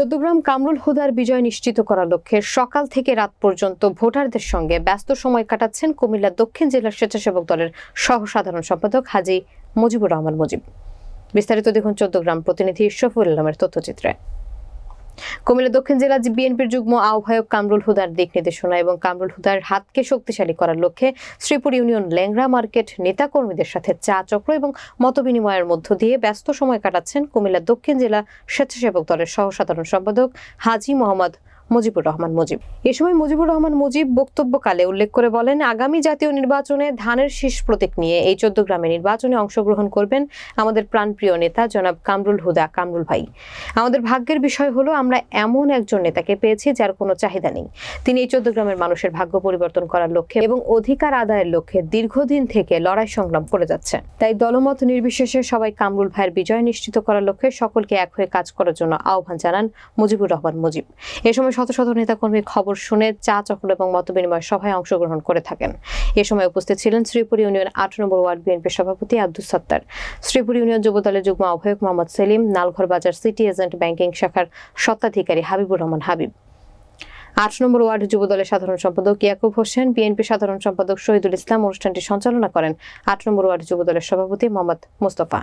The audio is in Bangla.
চৌদ্দগ্রাম কামরুল হুদার বিজয় নিশ্চিত করার লক্ষ্যে সকাল থেকে রাত পর্যন্ত ভোটারদের সঙ্গে ব্যস্ত সময় কাটাচ্ছেন কুমিল্লা দক্ষিণ জেলার স্বেচ্ছাসেবক দলের সহ সাধারণ সম্পাদক হাজি মুজিবুর রহমান মুজিব। বিস্তারিত দেখুন চৌদ্দগ্রাম প্রতিনিধি ইশরফুল ইসলামের তথ্যচিত্রে। কুমিল্লা দক্ষিণ জেলা বিএনপির যুগ্ম আহ্বায়ক কামরুল হুদার দিক নির্দেশনা এবং কামরুল হুদার হাতকে শক্তিশালী করার লক্ষ্যে শ্রীপুর ইউনিয়ন ল্যাংরা মার্কেট নেতাকর্মীদের সাথে চা চক্র এবং মতবিনিময়ের মধ্য দিয়ে ব্যস্ত সময় কাটাচ্ছেন কুমিল্লা দক্ষিণ জেলা স্বেচ্ছাসেবক দলের সহ সাধারণ সম্পাদক হাজি মোহাম্মদ মুজিবুর রহমান মুজিব। এ সময় মুজিবুর রহমান মুজিব বক্তব্যকালে উল্লেখ করে বলেন, আগামী জাতীয় নির্বাচনে ধানের শীষ প্রতীক নিয়ে এই চোদ্দ গ্রামে নির্বাচনে অংশগ্রহণ করবেন আমাদের প্রাণপ্রিয় নেতা জনাব কামরুল হুদা। কামরুল ভাই, আমাদের ভাগ্যের বিষয় হলো, আমরা এমন একজন নেতাকে পেয়েছি যার কোনো চাহিদা নেই। তিনি এই চোদ্দ গ্রামের মানুষের ভাগ্য পরিবর্তন করার লক্ষ্যে এবং অধিকার আদায়ের লক্ষ্যে দীর্ঘদিন থেকে লড়াই সংগ্রাম করে যাচ্ছে। তাই দলমত নির্বিশেষে সবাই কামরুল ভাইয়ের বিজয় নিশ্চিত করার লক্ষ্যে সকলকে এক হয়ে কাজ করার জন্য আহ্বান জানান মুজিবুর রহমান মুজিব। এ সময় শত শত নেতাকর্মী খবর শুনে চা চক্র এবং মতবিনিময় সভায় অংশগ্রহণ করে থাকেন। এ সময় উপস্থিত ছিলেন শ্রীপুর ইউনিয়ন আট নম্বর ওয়ার্ড বিএনপির সভাপতি আব্দুল সত্তার। শ্রীপুর ইউনিয়ন যুবদলের যুগ্ম আহ্বায়ক মোহাম্মদ সেলিম, নালঘর বাজার সিটি এজেন্ট ব্যাংকিং শাখার স্বত্বাধিকারী হাবিবুর রহমান হাবিব। আট নম্বর ওয়ার্ড যুবদলের সাধারণ সম্পাদক ইয়াকুব হোসেন বিএনপি সাধারণ সম্পাদক শহীদুল ইসলাম অনুষ্ঠানটি সঞ্চালনা করেন আট নম্বর ওয়ার্ড যুবদলের সভাপতি মোহাম্মদ মোস্তফা।